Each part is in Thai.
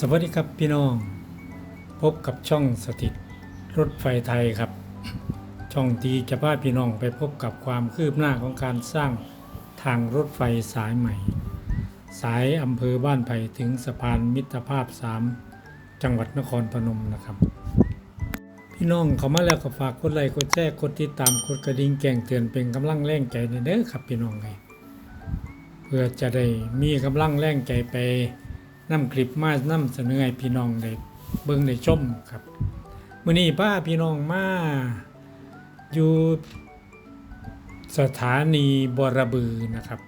สวัสดีครับพี่น้อง พบกับช่องสถิตรถไฟไทยครับ ช่องที่จะพาพี่น้องไปพบกับความคืบหน้าของการสร้างทางรถไฟสายใหม่ สายอำเภอบ้านไผ่ถึงสะพานมิตรภาพ 3 จังหวัดนครพนมนะครับ พี่น้องเขามาแล้วก็ฝากกดไลค์กดแชร์กดติดตามกดกระดิ่งแจ้งเตือนเป็นกำลังแรงใจในเด้อครับพี่น้องไงเพื่อจะได้มีกำลังแรงใจไป นำคลิปมานำเสนอให้พี่น้องได้เบิ่งได้ชมครับมื้อนี้ป้าพี่น้องมาอยู่สถานีบรบือนะครับ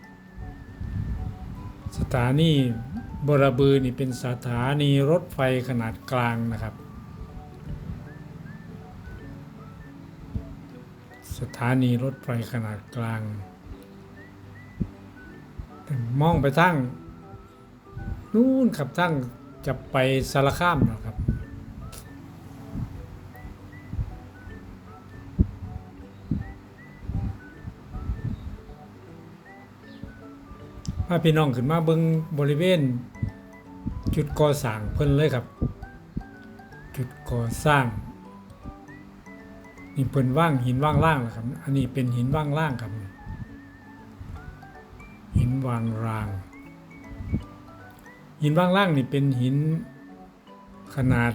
สถานีบรบือนี่เป็นสถานีรถไฟขนาดกลางนะครับ สถานีรถไฟขนาดกลาง มองไปทาง นู่นครับทั้งจะไปสารคามนะครับ มาพี่น้องขึ้นมาเบิงบริเวณ จุดก่อสร้างเพิ่นเลยครับ จุดก่อสร้างนี่เพิ่นว่างหินว่างล่างนะครับ อันนี้เป็นหินว่างล่างครับ หินวางราง หินว่างล่างนี่เป็นหินขนาด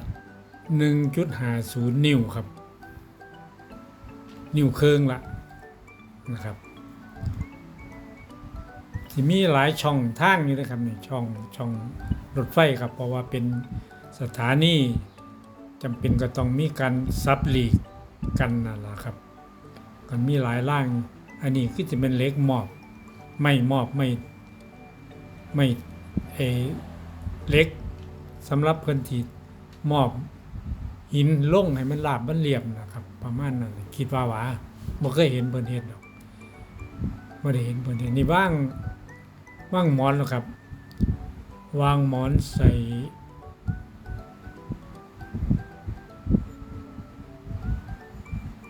1.50 นิ้วครับ นิ้วเคืองละนะครับที่มีหลายช่องทางอยู่นะครับนี่ช่องช่องรถไฟครับ เพราะว่าเป็นสถานีจำเป็นก็ต้องมีการซับหลีกกันนั่นแหละครับกันมีหลายล่าง อันนี้คือจะเป็นเล็กหมอบ ไม่หมอบไม่ไม่เอ เหล็กสำหรับเพิ่นที่มอบหินลงให้มันราบมันเรียบนะครับ ประมาณนั้นคิดว่าว่าบ่เคยเห็นเพิ่นเฮ็ดดอกบ่ได้เห็นเพิ่นเฮ็ดนี่ว่างว่างหมอนแล้วครับ วางหมอนใส่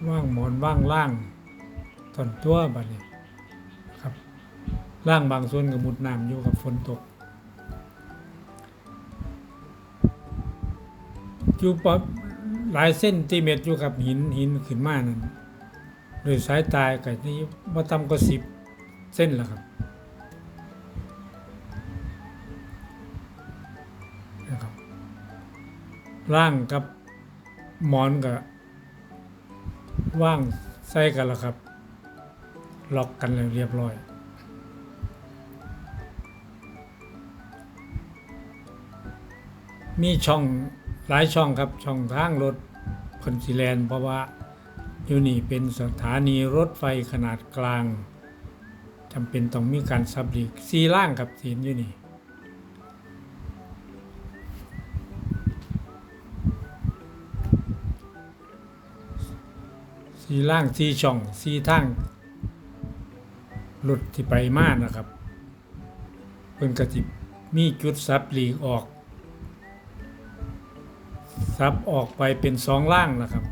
ว่างหมอนว่างล่างตอนตัวบัดนี้ครับล่างบางส่วนกับมุดน้ำอยู่กับฝนตก อยู่ปะหลายเส้นติเมตรอยู่กับหินหินขึ้นมานั่นโดยสายตายก็นี่บ่ต่ำกว่าสิบเส้นแล้วครับนะครับล่างกับหมอนกับว่างใส่กันแล้วครับ ล็อกกันแล้วเรียบร้อยมีช่อง หลายช่องครับช่องทางรถคอนซีแลนเพราะว่าอยู่นี่เป็นสถานีรถไฟขนาดกลางจำเป็นต้องมีการซับหลีกซีล่างกับสีนอยู่นี่สีล่างสีช่องสีทางรถที่ไปมากนะครับเพิ่นกระติมีจุดซับหลีกออก ซับออกไปเป็นสองล่างนะครับ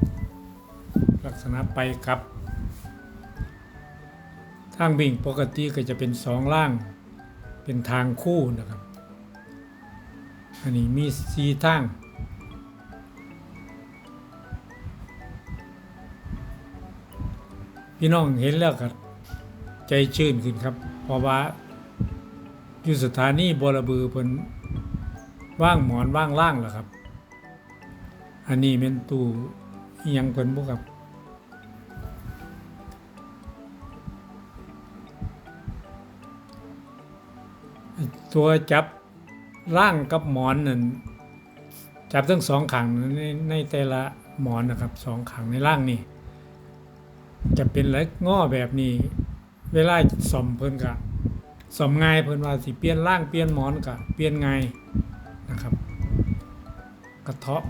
ลักษณะไปกับ ทางวิ่งปกติก็จะเป็นสองล่าง เป็นทางคู่นะครับ อันนี้มีสีทางพี่น้องเห็นแล้วก็ใจชื่นขึ้นครับ เพราะว่าอยู่สถานีบรบือเพิ่นว่างหมอนว่างล่างแหละครับ อันนี้เป็นตู้ยังเพิ่นบ่ครับตัวจับร่างกับหมอนนั่นจับทั้งสองขังในในแต่ละหมอนนะครับสองขังในร่างนี่จะเป็นเล็กง้อแบบนี้ เวลาสอมเพิ่นกะสอมง่ายเพิ่นว่าสิเปลี่ยนร่างเปลี่ยนหมอนกะเปลี่ยนง่ายนะครับ กระเทาะ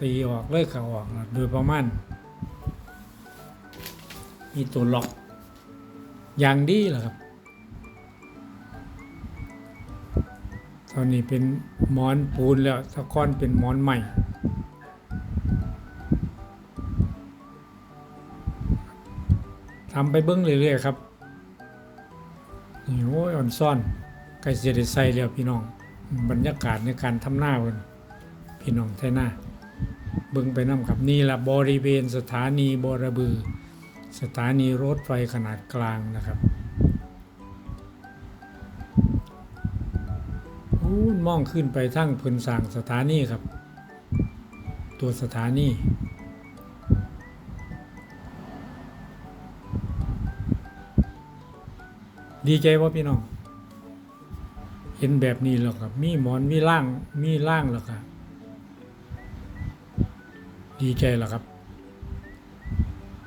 ตีออกเลยขาออกนะโดยประมาณมีตัวล็อกอย่างดีแหละครับ ตอนนี้เป็นหมอนปูนแล้วตะก้อนเป็นหมอนใหม่ทำไปเบิ้องเรื่อยๆครับนี่โอ้ยอ่อนซ่อนใกล้จะได้ใส่แล้วพี่น้อง บรรยากาศในการทำหน้าเพิ่นพี่น้องไทยหน้า เบิ่งไปน้ำครับนี่ละบริเวณสถานีบรบือ สถานีรถไฟขนาดกลางนะครับอู้มองขึ้นไปทั้งพื้นสางสถานีครับ ตัวสถานีดีใจว่าพี่น้อง เห็นแบบนี้แล้วครับ มีหมอนมีร่างมีร่างแล้วครับ ดีใจแล้วครับ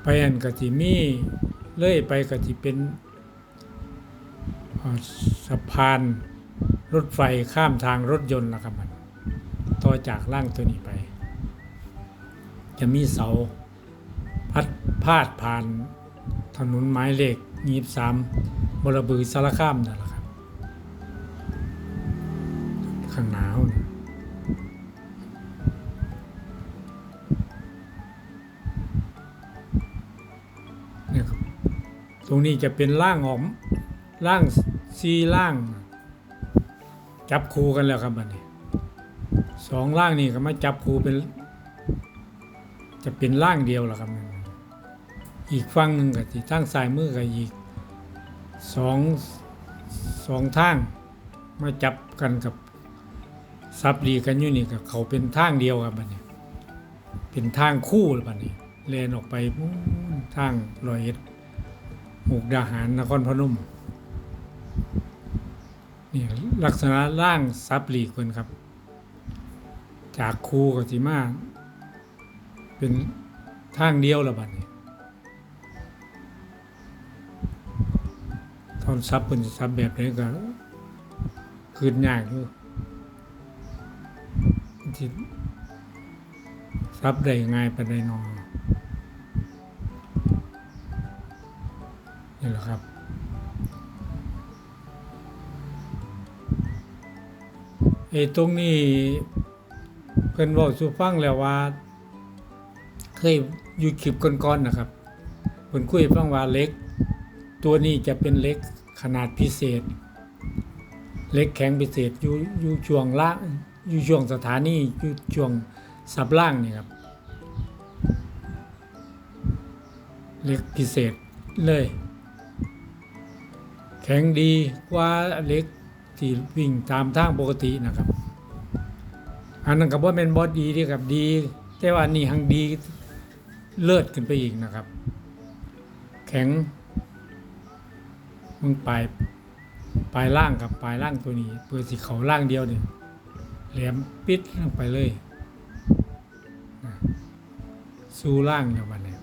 ไปอันกะจิมีเลื่อยไปกะจิเป็นสะพานรถไฟข้ามทางรถยนต์ล้วครับมันต่อจากร่างตัวนี้ไป จะมีเสาพัดพาดผ่านถนนไม้เหล็กยีบสามบรบือสารข้ามนั่นแหละครับ ข้างหนาวนะ ตรงนี้จะเป็นร่างหอมร่างซีร่าง จับคู่กันแล้วครับบัดนี้สองร่างนี่ก็มาจับคู่เป็น จะเป็นร่างเดียวแล้วครับอีกฝั่งหนึ่งกับที่ทางซ้ายมือกับอีกสองสองทางมาจับกันกับซับดีกันอยู่นี่กับเขาเป็นทางเดียวครับบัดนี้เป็นทางคู่แล้วบัดนี้เลนออกไปทางรอยเอ็ด มุกดาหารนครพนมนี่ลักษณะร่างซับหลีกคนครับ จากคูกับจิมาเป็นทางเดียวล้วบัดนี้ตอนซับเป็นซับแบบนี้ก็คืนยากอยู่ที่ซับได้ง่ายไปานใดนอนี่ นี่แหละครับไอ้ตรงนี้เพิ่นบอกสู่ฟังแล้วว่า เคยอยู่คลิปก่อนๆนะครับเพิ่นคุยฟังว่าเล็ก ตัวนี้จะเป็นเล็กขนาดพิเศษ เล็กแข็งพิเศษอยู่อยู่ช่วงล่างอยู่ช่วงสถานีอยู่ช่วงสับล่างนี่ครับ เล็กพิเศษเลย ข็งดีกว่าเล็กที่วิ่งตามทางปกตินะครับ อันนั้นก็บ่เป็นบอสดีที่กับดี แต่ว่านี่หังดีเลิศขึ้นไปอีกนะครับ แข็งมึงปลายปลายล่างกับปลายล่างตัวนี้ เพื่อสิเขาล่างเดียวเนี่ยแหลมปิดลงไปเลยสู้ล่างเดียวกันเนี่ย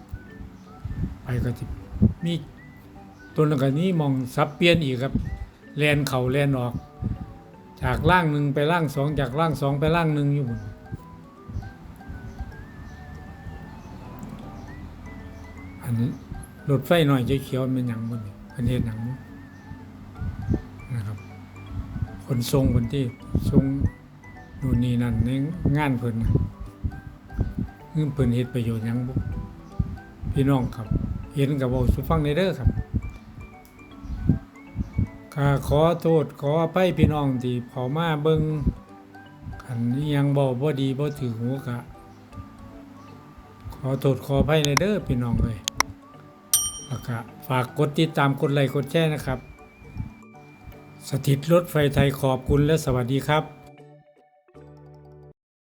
ไปก็จะมี ตัวนั้นก็นี้มองซับเปลี่ยนอีกครับแลนเข่าแลนออก จากล่างหนึ่งไปล่างสองจากล่างสองไปล่างหนึ่งอยู่บนอันรถไฟหน่อยเขียวมันหยังบนอันนี้หนังนะครับคนทรงคนที่ทรงนู่นนี่นั่นในงานเพิ่นเงินเพิ่นเฮ็ดประโยชน์หยังบ่พี่น้องครับ เห็นกับเว้าสุฟังในเด้อครับ ข้าขอโทษขออภัยพี่น้องที่เขามาเบิ่งขันยังบอกบ่ดีบ่ถือหูกะ ขอโทษขออภัยในเด้อพี่น้องเลยแล้วก็ฝากกดติดตามกดไลค์กดแชร์นะครับ สถิตรถไฟไทยขอบคุณและสวัสดีครับ